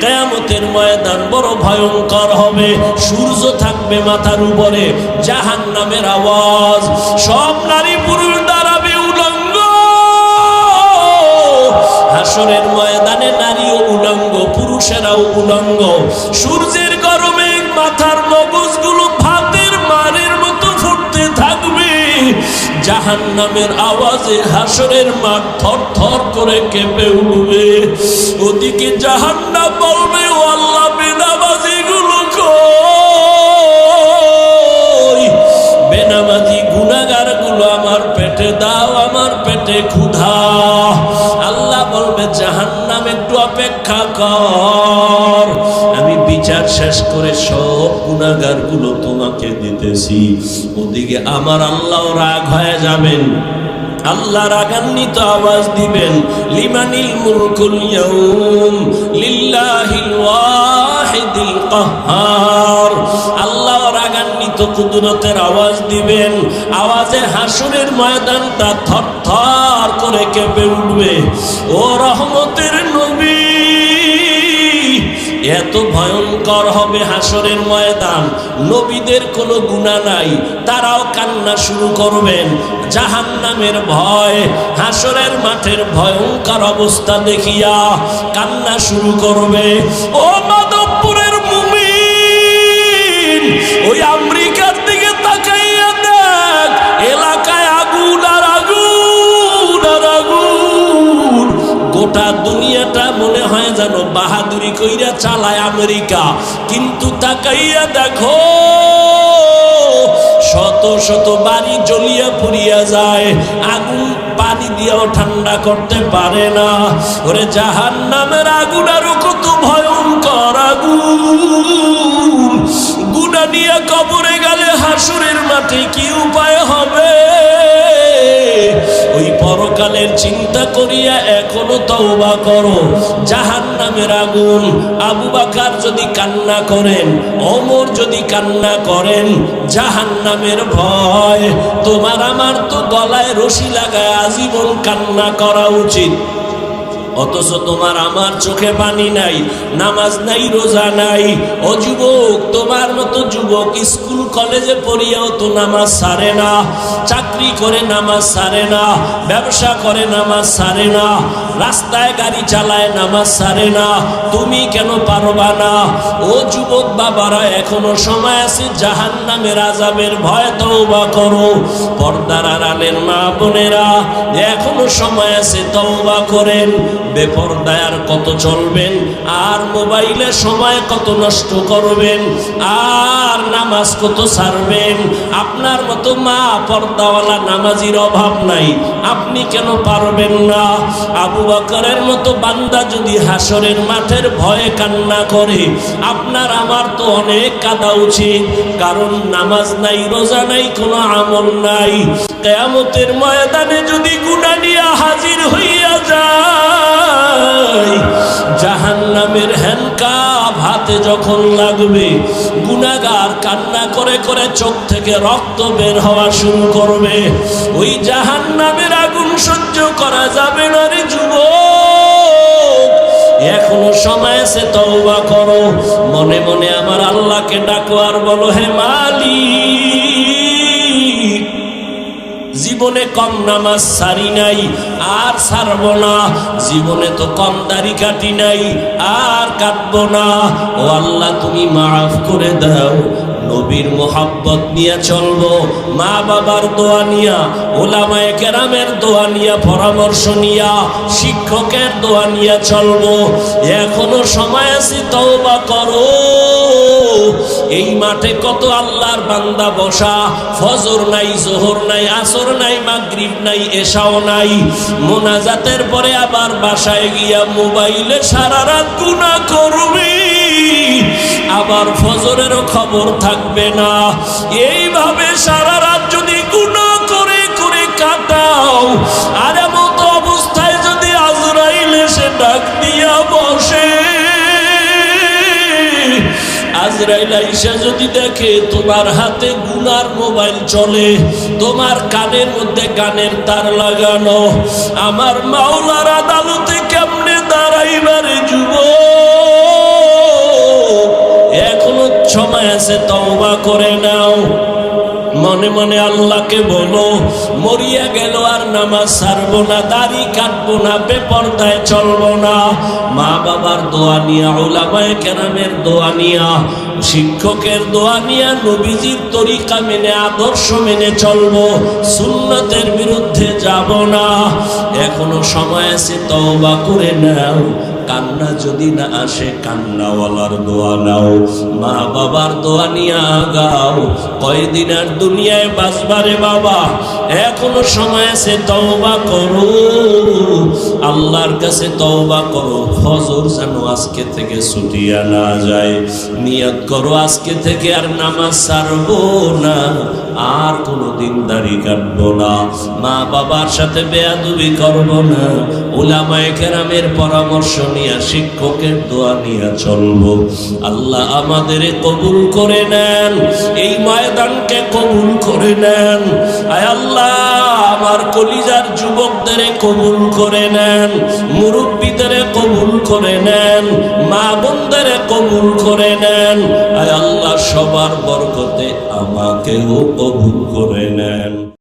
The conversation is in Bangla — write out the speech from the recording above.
কেয়ামতের ময়দান বড় ভয়ঙ্কর হবে। সূর্য থাকবে মাথার উপরে জাহান নামের আওয়াজ। সব নারী পুরুষ দাঁড়াবে উলঙ্গ। হাসরের ময়দানে নারী ও উলঙ্গ, পুরুষেরাও জাহান নামের আওয়াজে হাসরের মাঠ থর থর করে কেঁপে উঠবে। ওদিকে জাহান নাম বলবে, ও আল্লাহ বেনামাজি গুলো কই? বেনামাজি গুনাগারগুলো আমার পেটে দাও, আমার পেটে ক্ষুধা। আল্লাহ বলবে, জাহান্নাম একটু অপেক্ষা কর। শেষ করে সব গুনাগারগুলো তোমাকে দিতেছি। ওদিকে আমার আল্লাহ রাগ হয়ে যাবেন। আল্লাহ রাগান্বিত আওয়াজ দিবেন, লিমানিল মুলকুল ইয়াউম লিল্লাহিল ওয়াহিদিল কাহ্হার আল্লাহ রাগান্বিত কুদরতের আওয়াজ দিবেন, আওয়াজে হাসুরের ময়দানটা থরথর করে কেঁপে উঠবে। ও রহমতের নবী, এত ভয়ঙ্কর হবে হাসরের ময়দান। নবীদের কোনো গুণা নাই। তারাও কান্না শুরু করবেন। জাহান নামের ভয়, হাসরের মাঠের ভয়ঙ্কর অবস্থা দেখিয়া কান্না শুরু করবে। ও মাধবপুরের কইরা চালায় আমেরিকা। কিন্তু তাকাইয়া দেখো, শত শত বাড়ি জ্বলিয়া পুড়িয়া যায়। আগুন পানি দিয়েও ঠান্ডা করতে পারে না। ওরে জাহান নামের আগুন আরও কত ভয়ঙ্কর আগুন। গুনা নিয়ে কবরে গেলে হাসুরের মাঠে কি উপায় হবে চিন্তা করিয়া এখনও তওবা করো। জাহান নামের আগুন। আবু বাকার যদি কান্না করেন অমর যদি কান্না করেন জাহান নামের ভয়। তোমার আমার তো গলায় রশি লাগায় আজীবন কান্না করা উচিত। অথচ তোমার আমার চোখে পানি নাই, নামাজ নাই, রোজা নাই। ও যুবক, তোমার মতো যুবক স্কুল, কলেজে পড়িয়াও তো নামাজ সারে না। চাকরি করে নামাজ সারে না, ব্যবসা করে নামাজ সারে না, রাস্তায় গাড়ি চালায় নামাজ সারে না, তুমি কেন পারবা না? ও যুবক বাবারা, এখনও সময় আছে জাহান নামের আজাবের ভয় তওবা করো। পর্দার আড়ালের মা বোনেরা, এখনও সময় আছে তওবা করেন। বেপর্দায় আর কত চলবেন, আর মোবাইলে সময় কত নষ্ট করবেন, আর নামাজ কত ছাড়বেন আপনার মতো মা পর্দাওয়ালা নামাজির অভাব নাই। আপনি কেন পারবেন না? আবু বকরের মতো বান্দা যদি হাসরের মাঠের ভয়ে কান্না করে, আপনার আমার তো অনেক কাদা উচিত, কারণ নামাজ নাই, রোজা নাই, কোনো আমল নাই। কেয়ামতের ময়দানে যদি গুণা হাজির হইয়া যায় জাহান নামের হ্যান্ডকাপ হাতে যখন লাগবে গুনাগার কান্না করে করে চোখ থেকে রক্ত বের হওয়া শুরু করবে। ওই জাহান নামের আগুন সহ্য করা যাবে না রে যুবক। এখনও সময় আছে, তওবা করো। মনে মনে আমার আল্লাহকে ডাকো আর বলো, হে মালিক, জীবনে কম নামাজ সারি নাই, আর সারব না। জীবনে তো কম দাড়ি কাটি নাই, আর কাটবো না। ও আল্লাহ, তুমি মাফ করে দাও। নবীর মোহাব্বত নিয়ে চলবো, মা বাবার দোয়া নিয়া, ওলামায়ে কেরামের দোয়া নিয়া, পরামর্শ নিয়া, শিক্ষকের দোয়া নিয়ে চলবো। এখনও সময় আছে, তওবা করো। এই মাঠে কত আল্লাহর বান্দা বসা, ফজর নাই, জোহর নাই, আসর নাই, মাগরিব নাই এসাও নাই। মোনাজাতের পরে আবার বাসায় গিয়া মোবাইলে সারা রাত গুণা করবি। আবার ফজরেরও খবর থাকবে না। এইভাবে সারা রাত যদি গুণা করে করে কাটাও, আর এমত অবস্থায় যদি আজরাইল এসে ডাক দিয়া বসে। আজরাইল যদি দেখে তোমার হাতে গুনার মোবাইল চলে, তোমার কানের মধ্যে গানের তার লাগানো, আমার মাওলার আদালতে কেমনে দাঁড়াইবারে মনে আল্লাহকে বলো, মরিয়া গেল আর নামাজ ছাড়বো না, দাড়ি কাটবো না, বেপর্দায় চলবো না। মা বাবার দোয়া নিয়া ওলামায় কেরামের দোয়া নিয়া, শিক্ষকের দোয়া নিয়া, নবীজির তরিকা মেনে, আদর্শ মেনে চলবো, সুন্নতের বিরুদ্ধে যাব না। এখনও সময় আছে, তওবা করে নাও। কান্না যদি না আসে, কান্নাওয়ালার দোয়া নাও। মা বাবার দোয়া নিয়ে আগাও কয়দিন আর দুনিয়ায় বাসবারে বাবা? এখনও সময় আছে, তওবা করো। আল্লাহর কাছে তওবা করো। ফজর যেন আজকে থেকে ছুটিয়া না যায়। নিয়ত করো, আজকে থেকে আর নামাজ ছাড়বো না। আর কোনোদিন দাড়ি কাটবো না। মা বাবার সাথে বেয়াদুবি করব না। ওলামায়ে কেরামের পরামর্শ নিয়ে, শিক্ষকের দোয়া নিয়ে চলবো। আল্লাহ আমাদের কবুল করে নেন। এই ময়দানকে কবুল করে নেন। আয় আল্লাহ আমার কলিজার যুবকদের কবুল করে নেন, মুরব্বীদের কবুল করে নেন, মা বোনদের কবুল করে নেন। আয় আল্লাহ সবার বরকতে আমাকেও কবুল করে নেন।